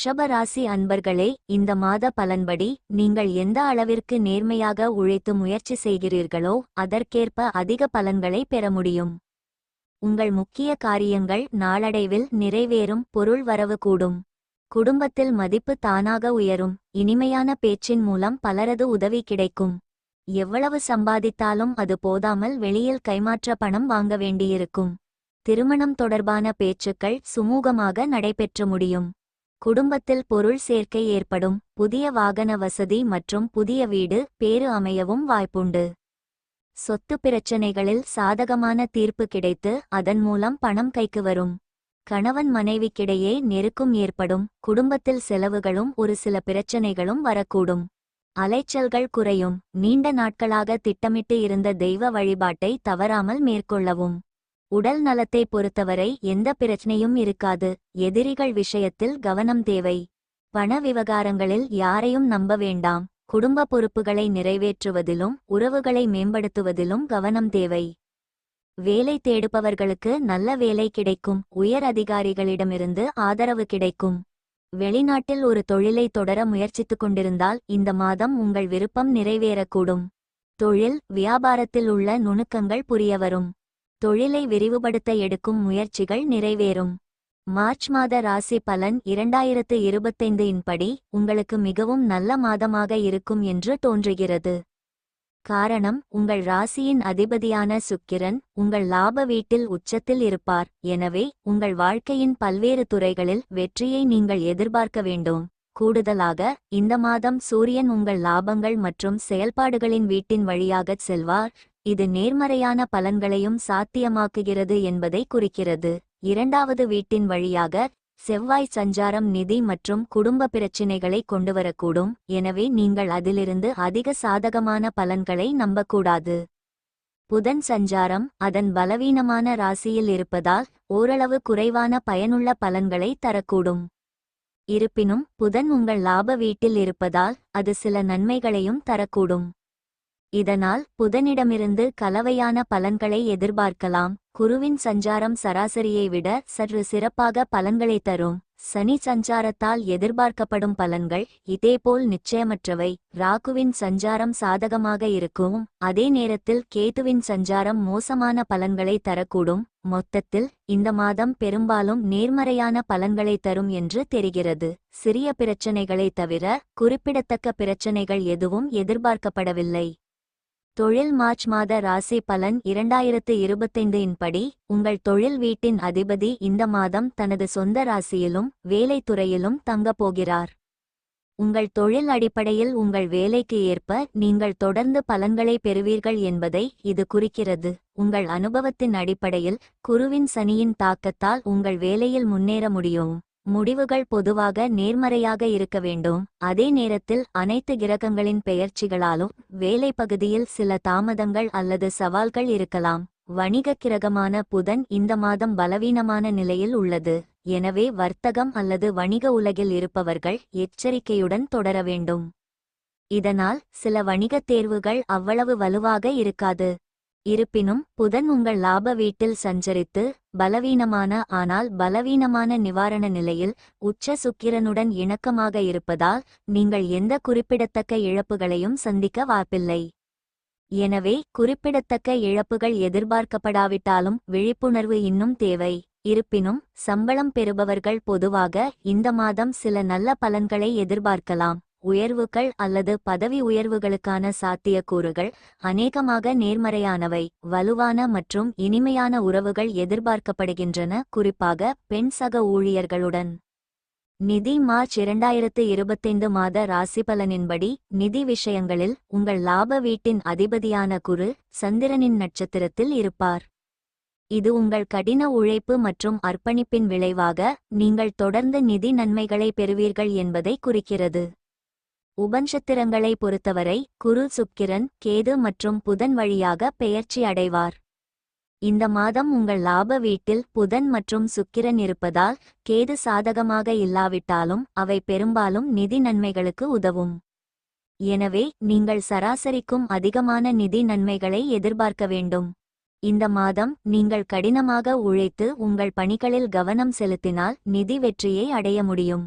ரிஷபராசி அன்பர்களே இந்த மாத பலன்படி நீங்கள் எந்த அளவிற்கு நேர்மையாக உழைத்து முயற்சி செய்கிறீர்களோ அதற்கேற்ப அதிக பலன்களை பெற முடியும். உங்கள் முக்கிய காரியங்கள் நாளடைவில் நிறைவேறும் பொருள் வரவு கூடும். குடும்பத்தில் மதிப்பு தானாக உயரும் இனிமையான பேச்சின் மூலம் பலரது உதவி கிடைக்கும். எவ்வளவு சம்பாதித்தாலும் அது போதாமல் வெளியில் கைமாற்ற பணம் வாங்க வேண்டியிருக்கும். திருமணம் தொடர்பான பேச்சுக்கள் சுமூகமாக நடைபெற்று முடியும். குடும்பத்தில் பொருள் சேர்க்கை ஏற்படும் புதிய வாகன வசதி மற்றும் புதிய வீடு பேறு அமையவும் வாய்ப்புண்டு. சொத்து பிரச்சனைகளில் சாதகமான தீர்ப்பு கிடைத்து அதன் மூலம் பணம் கைக்கு வரும். கணவன் மனைவிக்கிடையே நெருக்கும் ஏற்படும் குடும்பத்தில் செலவுகளும் ஒரு சில பிரச்சனைகளும் வரக்கூடும். அலைச்சல்கள் குறையும் நீண்ட நாட்களாக திட்டமிட்டு இருந்த தெய்வ வழிபாட்டை தவறாமல் மேற்கொள்ளவும். உடல் நலத்தை பொறுத்தவரை எந்த பிரச்சனையும் இருக்காது. எதிரிகள் விஷயத்தில் கவனம் தேவை. பண விவகாரங்களில் யாரையும் நம்ப வேண்டாம். குடும்ப பொறுப்புகளை நிறைவேற்றுவதிலும் உறவுகளை மேம்படுத்துவதிலும் கவனம் தேவை. வேலை தேடுபவர்களுக்கு நல்ல வேலை கிடைக்கும். உயர் அதிகாரிகளிடமிருந்து ஆதரவு கிடைக்கும். வெளிநாட்டில் ஒரு தொழிலை தொடர முயற்சித்துக் கொண்டிருந்தால் இந்த மாதம் உங்கள் விருப்பம் நிறைவேறக்கூடும். தொழில் வியாபாரத்தில் உள்ள நுணுக்கங்கள் புரியவரும் தொழிலை விரிவுபடுத்த எடுக்கும் முயற்சிகள் நிறைவேறும். மார்ச் மாத ராசி பலன் இரண்டாயிரத்து இருபத்தைந்து இன்படி உங்களுக்கு மிகவும் நல்ல மாதமாக இருக்கும் என்று தோன்றுகிறது. காரணம் உங்கள் ராசியின் அதிபதியான சுக்கிரன் உங்கள் லாப வீட்டில் உச்சத்தில் இருப்பார். எனவே உங்கள் வாழ்க்கையின் பல்வேறு துறைகளில் வெற்றியை நீங்கள் எதிர்பார்க்க வேண்டும். கூடுதலாக இந்த மாதம் சூரியன் உங்கள் லாபங்கள் மற்றும் செயல்பாடுகளின் வீட்டின் வழியாகச் செல்வார். இது நேர்மறையான பலன்களையும் சாத்தியமாக்குகிறது என்பதை குறிக்கிறது. இரண்டாவது வீட்டின் வழியாக செவ்வாய் சஞ்சாரம் நிதி மற்றும் குடும்ப பிரச்சினைகளை கொண்டுவரக்கூடும். எனவே நீங்கள் அதிலிருந்து அதிக சாதகமான பலன்களை நம்பக்கூடாது. புதன் சஞ்சாரம் அதன் பலவீனமான ராசியில் இருப்பதால் ஓரளவு குறைவான பயனுள்ள பலன்களை தரக்கூடும். இருப்பினும் புதன் உங்கள் லாப வீட்டில் இருப்பதால் அது சில நன்மைகளையும் தரக்கூடும். இதனால் புதனிடமிருந்து கலவையான பலன்களை எதிர்பார்க்கலாம். குருவின் சஞ்சாரம் சராசரியை விட சற்று சிறப்பாக பலன்களை தரும். சனி சஞ்சாரத்தால் எதிர்பார்க்கப்படும் பலன்கள் இதேபோல் நிச்சயமற்றவை. ராகுவின் சஞ்சாரம் சாதகமாக இருக்கும். அதே நேரத்தில் கேதுவின் சஞ்சாரம் மோசமான பலன்களை தரக்கூடும். மொத்தத்தில் இந்த மாதம் பெரும்பாலும் நேர்மறையான பலன்களை தரும் என்று தெரிகிறது. சிறிய பிரச்சனைகளை தவிர குறிப்பிடத்தக்க பிரச்சனைகள் எதுவும் எதிர்பார்க்கப்படவில்லை. தொழில் மார்ச் மாத ராசி பலன் இரண்டாயிரத்து இருபத்தைந்து இன்படி உங்கள் தொழில் வீட்டின் அதிபதி இந்த மாதம் தனது சொந்த ராசியிலும் வேலைத்துறையிலும் தங்கப் போகிறார். உங்கள் தொழில் அடிப்படையில் உங்கள் வேலைக்கு ஏற்ப நீங்கள் தொடர்ந்து பலன்களை பெறுவீர்கள் என்பதை இது குறிக்கிறது. உங்கள் அனுபவத்தின் அடிப்படையில் குருவின் சனியின் தாக்கத்தால் உங்கள் வேலையில் முன்னேற முடியும். முடிவுகள் பொதுவாக நேர்மறையாக இருக்க வேண்டும். அதே நேரத்தில் அனைத்து கிரகங்களின் பெயர்ச்சிகளாலும் வேலை பகுதியில் சில தாமதங்கள் அல்லது சவால்கள் இருக்கலாம். வணிக கிரகமான புதன் இந்த மாதம் பலவீனமான நிலையில் உள்ளது. எனவே வர்த்தகம் அல்லது வணிக உலகில் இருப்பவர்கள் எச்சரிக்கையுடன் தொடர வேண்டும். இதனால் சில வணிகத் தேர்வுகள் அவ்வளவு வலுவாக இருக்காது. இருப்பினும் புதன் உங்கள் லாப வீட்டில் சஞ்சரித்து பலவீனமான ஆனால் பலவீனமான நிவாரண நிலையில் உச்ச சுக்கிரனுடன் இணக்கமாக இருப்பதால் நீங்கள் எந்த குறிப்பிடத்தக்க இழப்புகளையும் சந்திக்க வாய்ப்பில்லை. எனவே குறிப்பிடத்தக்க இழப்புகள் எதிர்பார்க்கப்படாவிட்டாலும் விழிப்புணர்வு இன்னும் தேவை. இருப்பினும் சம்பளம் பெறுபவர்கள் பொதுவாக இந்த மாதம் சில நல்ல பலன்களை எதிர்பார்க்கலாம். உயர்வுகள் அல்லது பதவி உயர்வுகளுக்கான சாத்தியக்கூறுகள் அநேகமாக நேர்மறையானவை வலுவான மற்றும் இனிமையான உறவுகள் எதிர்பார்க்கப்படுகின்றன குறிப்பாக பெண் சக ஊழியர்களுடன். நிதி மார்ச் இரண்டாயிரத்து இருபத்தைந்து மாத ராசிபலனின்படி நிதி விஷயங்களில் உங்கள் லாப வீட்டின் அதிபதியான குரு சந்திரனின் நட்சத்திரத்தில் இருப்பார். இது உங்கள் கடின உழைப்பு மற்றும் அர்ப்பணிப்பின் விளைவாக நீங்கள் தொடர்ந்து நிதி நன்மைகளை பெறுவீர்கள் என்பதை குறிக்கிறது. உபன்ஷத்திரங்களை பொறுத்தவரை குரு சுக்கிரன் கேது மற்றும் புதன் வழியாக பெயர்ச்சி அடைவார். இந்த மாதம் உங்கள் லாப வீட்டில் புதன் மற்றும் சுக்கிரன் இருப்பதால் கேது சாதகமாக இல்லாவிட்டாலும் அவை பெரும்பாலும் நிதி நன்மைகளுக்கு உதவும். எனவே நீங்கள் சராசரிக்கும் அதிகமான நிதி நன்மைகளை எதிர்பார்க்க வேண்டும். இந்த மாதம் நீங்கள் கடினமாக உழைத்து உங்கள் பணிகளில் கவனம் செலுத்தினால் நிதி வெற்றியை அடைய முடியும்.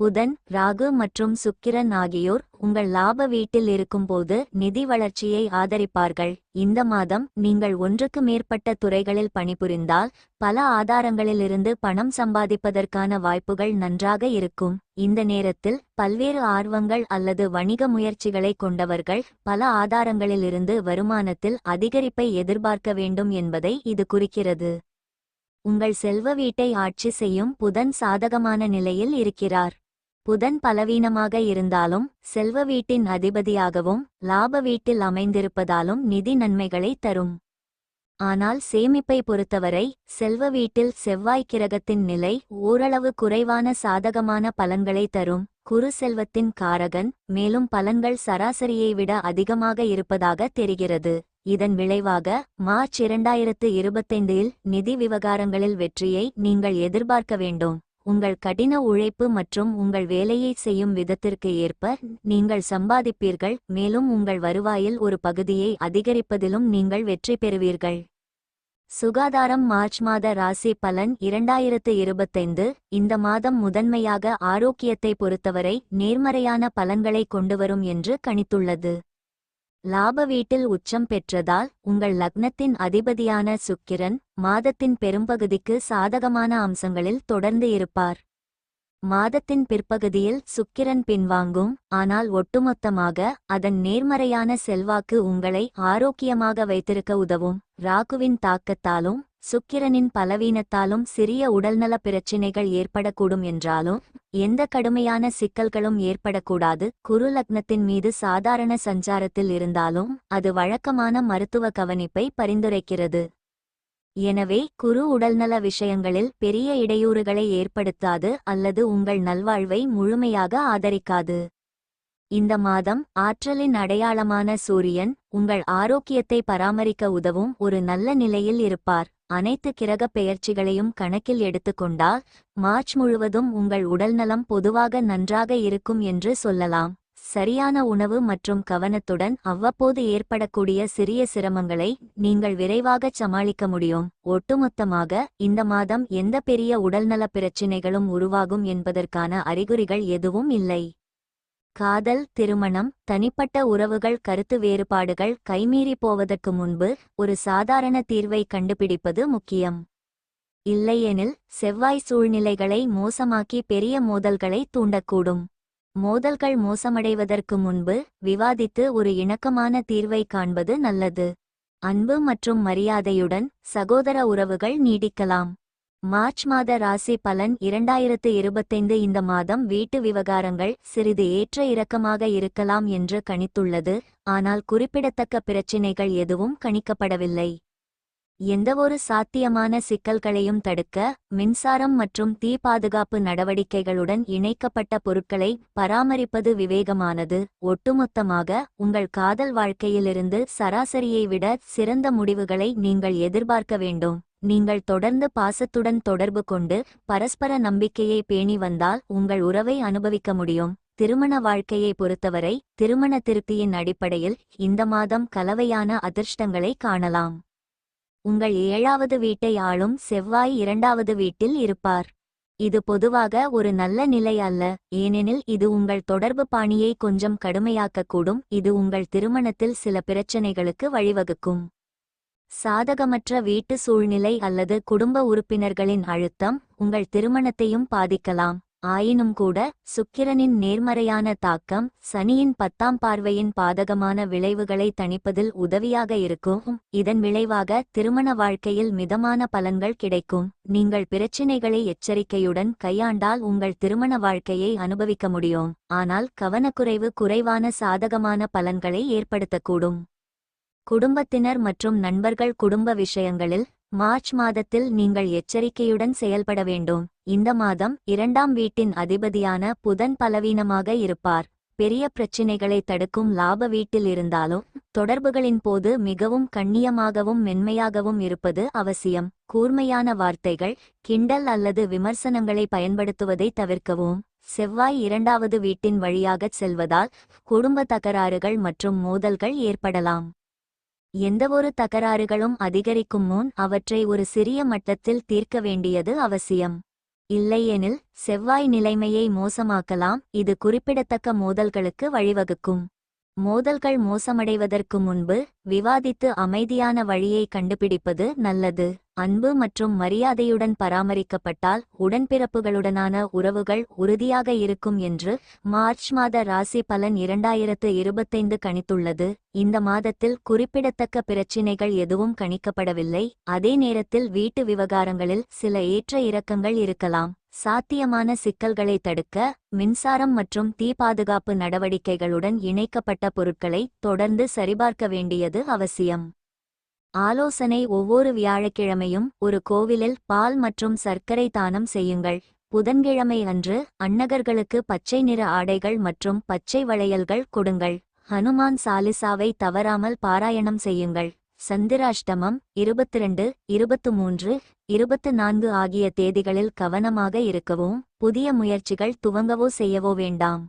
புதன் ராகு மற்றும் சுக்கிரன் ஆகியோர் உங்கள் லாப வீட்டில் இருக்கும்போது நிதி வளர்ச்சியை ஆதரிப்பார்கள். இந்த மாதம் நீங்கள் ஒன்றுக்கு மேற்பட்ட துறைகளில் பணிபுரிந்தால் பல ஆதாரங்களிலிருந்து பணம் சம்பாதிப்பதற்கான வாய்ப்புகள் நன்றாக இருக்கும். இந்த நேரத்தில் பல்வேறு ஆர்வங்கள் அல்லது வணிக முயற்சிகளை கொண்டவர்கள் பல ஆதாரங்களிலிருந்து வருமானத்தில் அதிகரிப்பை எதிர்பார்க்க வேண்டும் என்பதை இது குறிக்கிறது. உங்கள் செல்வ வீட்டை ஆட்சி செய்யும் புதன் சாதகமான நிலையில் இருக்கிறார். புதன் பலவீனமாக இருந்தாலும் செல்வ வீட்டின் அதிபதியாகவும் லாப வீட்டில் அமைந்திருப்பதாலும் நிதி நன்மைகளை தரும். ஆனால் சேமிப்பை பொறுத்தவரை செல்வ வீட்டில் செவ்வாய் கிரகத்தின் நிலை ஓரளவு குறைவான சாதகமான பலன்களை தரும். குரு செல்வத்தின் காரகன் மேலும் பலன்கள் சராசரியை விட அதிகமாக இருப்பதாக தெரிகிறது. இதன் விளைவாக மார்ச் இரண்டாயிரத்து இருபத்தைந்தில் நிதி விவகாரங்களில் வெற்றியை நீங்கள் எதிர்பார்க்க வேண்டும். உங்கள் கடின உழைப்பு மற்றும் உங்கள் வேலையை செய்யும் விதத்திற்கு ஏற்ப நீங்கள் சம்பாதிப்பீர்கள் மேலும் உங்கள் வருவாயில் ஒரு பகுதியை அதிகரிப்பதிலும் நீங்கள் வெற்றி பெறுவீர்கள். சுகாதாரம் மார்ச் மாத ராசி பலன் இரண்டாயிரத்து இருபத்தைந்து. இந்த மாதம் முதன்மையாக ஆரோக்கியத்தை பொறுத்தவரை நேர்மறையான பலன்களை கொண்டுவரும் என்று கணித்துள்ளது. லாப வீட்டில் உச்சம் பெற்றதால் உங்கள் லக்னத்தின் அதிபதியான சுக்கிரன் மாதத்தின் பெரும்பகுதிக்கு சாதகமான அம்சங்களில் தொடர்ந்து இருப்பார். மாதத்தின் பிற்பகுதியில் சுக்கிரன் பின்வாங்கும் ஆனால் ஒட்டுமொத்தமாக அதன் நேர்மறையான செல்வாக்கு உங்களை ஆரோக்கியமாக வைத்திருக்க உதவும். ராகுவின் தாக்கத்தாலும் சுக்கிரனின் பலவீனத்தாலும் சிறிய உடல்நல பிரச்சினைகள் ஏற்படக்கூடும் என்றாலும் எந்த கடுமையான சிக்கல்களும் ஏற்படக்கூடாது. குரு லக்னத்தின் மீது சாதாரண சஞ்சாரத்தில் இருந்தாலும் அது வழக்கமான மருத்துவ கவனிப்பை பரிந்துரைக்கிறது. எனவே குரு உடல்நல விஷயங்களில் பெரிய இடையூறுகளை ஏற்படுத்தாது அல்லது உங்கள் நல்வாழ்வை முழுமையாக ஆதரிக்காது. இந்த மாதம் ஆற்றலின் அடையாளமான சூரியன் உங்கள் ஆரோக்கியத்தை பராமரிக்க உதவும் ஒரு நல்ல நிலையில் இருப்பார். அனைத்து கிரகப் பெயர்ச்சிகளையும் கணக்கில் எடுத்துக்கொண்டால் மார்ச் முழுவதும் உங்கள் உடல்நலம் பொதுவாக நன்றாக இருக்கும் என்று சொல்லலாம். சரியான உணவு மற்றும் கவனத்துடன் அவ்வப்போது ஏற்படக்கூடிய சிறிய சிரமங்களை நீங்கள் விரைவாகச் சமாளிக்க முடியும். ஒட்டுமொத்தமாக இந்த மாதம் எந்த பெரிய உடல்நலப் பிரச்சினைகளும் உருவாகும் என்பதற்கான அறிகுறிகள் எதுவும் இல்லை. காதல் திருமணம் தனிப்பட்ட உறவுகள் கருத்து வேறுபாடுகள் கைமீறி போவதற்கு முன்பு ஒரு சாதாரண தீர்வை கண்டுபிடிப்பது முக்கியம். இல்லையெனில் செவ்வாய் சூழ்நிலைகளை மோசமாக்கி பெரிய மோதல்களை தூண்டக்கூடும். மோதல்கள் மோசமடைவதற்கு முன்பு விவாதித்து ஒரு இணக்கமான தீர்வை காண்பது நல்லது. அன்பு மற்றும் மரியாதையுடன் சகோதர உறவுகள் நீடிக்கலாம். மார்ச் மாத ராசி பலன் இரண்டாயிரத்து இருபத்தைந்து இந்த மாதம் வீட்டு விவகாரங்கள் சிறிது ஏற்ற இறக்கமாக இருக்கலாம் என்று கணித்துள்ளது. ஆனால் குறிப்பிடத்தக்க பிரச்சினைகள் எதுவும் கணிக்கப்படவில்லை. எந்தவொரு சாத்தியமான சிக்கல்களையும் தடுக்க மின்சாரம் மற்றும் தீ பாதுகாப்பு நடவடிக்கைகளுடன் இணைக்கப்பட்ட பொருட்களை பராமரிப்பது விவேகமானது. ஒட்டுமொத்தமாக உங்கள் காதல் வாழ்க்கையிலிருந்து சராசரியை விட சிறந்த முடிவுகளை நீங்கள் எதிர்பார்க்க வேண்டும். நீங்கள் தொடர்ந்து பாசத்துடன் தொடர்பு கொண்டு பரஸ்பர நம்பிக்கையை பேணி வந்தால் உங்கள் உறவை அனுபவிக்க முடியும். திருமண வாழ்க்கையை பொறுத்தவரை திருமண திருப்தியின் அடிப்படையில் இந்த மாதம் கலவையான அதிர்ஷ்டங்களை காணலாம். உங்கள் ஏழாவது வீட்டை ஆளும் செவ்வாய் இரண்டாவது வீட்டில் இருப்பார். இது பொதுவாக ஒரு நல்ல நிலை அல்ல ஏனெனில் இது உங்கள் தொடர்பு பாணியை கொஞ்சம் கடுமையாக்கக்கூடும் இது உங்கள் திருமணத்தில் சில பிரச்சனைகளுக்கு வழிவகுக்கும். சாதகமற்ற வீட்டு சூழ்நிலை அல்லது குடும்ப உறுப்பினர்களின் அழுத்தம் உங்கள் திருமணத்தையும் பாதிக்கலாம். ஆயினும் கூட சுக்கிரனின் நேர்மறையான தாக்கம் சனியின் பத்தாம் பார்வையின் பாதகமான விளைவுகளை தணிப்பதில் உதவியாக இருக்கும். இதன் விளைவாக திருமண வாழ்க்கையில் மிதமான பலன்கள் கிடைக்கும். நீங்கள் பிரச்சினைகளை எச்சரிக்கையுடன் கையாண்டால் உங்கள் திருமண வாழ்க்கையை அனுபவிக்க முடியும். ஆனால் கவனக்குறைவு குறைவான சாதகமான பலன்களை ஏற்படுத்தக்கூடும். குடும்பத்தினர் மற்றும் நண்பர்கள் குடும்ப விஷயங்களில் மார்ச் மாதத்தில் நீங்கள் எச்சரிக்கையுடன் செயல்பட வேண்டும். இந்த மாதம் இரண்டாம் வீட்டின் அதிபதியான புதன் பலவீனமாக இருப்பார். பெரிய பிரச்சினைகளை தடுக்கும் லாப வீட்டில் இருந்தாலும் தொடர்புகளின் போது மிகவும் கண்ணியமாகவும் மென்மையாகவும் இருப்பது அவசியம். கூர்மையான வார்த்தைகள் கிண்டல் அல்லது விமர்சனங்களை பயன்படுத்துவதை தவிர்க்கவும். செவ்வாய் இரண்டாவது வீட்டின் வழியாகச் செல்வதால் குடும்ப தகராறுகள் மற்றும் மோதல்கள் ஏற்படலாம். எந்தவொரு தகராறுகளும் அதிகரிக்கும் முன் அவற்றை ஒரு சிறிய மட்டத்தில் தீர்க்க வேண்டியது அவசியம். இல்லையெனில் செவ்வாய் நிலைமையை மோசமாக்கலாம் இது குறிப்பிடத்தக்க மோதல்களுக்கு வழிவகுக்கும். மோதல்கள் மோசமடைவதற்கு முன்பு விவாதித்து அமைதியான வழியை கண்டுபிடிப்பது நல்லது. அன்பு மற்றும் மரியாதையுடன் பராமரிக்கப்பட்டால் உடன்பிறப்புகளுடனான உறவுகள் உறுதியாக இருக்கும் என்று மார்ச் மாத ராசி பலன் இரண்டாயிரத்து இருபத்தைந்து கணித்துள்ளது. இந்த மாதத்தில் குறிப்பிடத்தக்க பிரச்சினைகள் எதுவும் கணிக்கப்படவில்லை. அதே நேரத்தில் வீட்டு விவகாரங்களில் சில ஏற்ற இறக்கங்கள் இருக்கலாம். சாத்தியமான சிக்கல்களை தடுக்க மின்சாரம் மற்றும் தீ பாதுகாப்பு நடவடிக்கைகளுடன் இணைக்கப்பட்ட பொருட்களை தொடர்ந்து சரிபார்க்க வேண்டியது அவசியம். ஆலோசனை ஒவ்வொரு வியாழக்கிழமையும் ஒரு கோவிலில் பால் மற்றும் சர்க்கரை தானம் செய்யுங்கள். புதன்கிழமை அன்று அன்னகர்களுக்கு பச்சை நிற ஆடைகள் மற்றும் பச்சை வளையல்கள் கொடுங்கள். ஹனுமான் சாலிசாவை தவறாமல் பாராயணம் செய்யுங்கள். சந்திராஷ்டமம் இருபத்திரண்டு இருபத்து மூன்று இருபத்து நான்கு ஆகிய தேதிகளில் கவனமாக இருக்கவும் புதிய முயற்சிகள் துவங்கவோ செய்யவோ வேண்டாம்.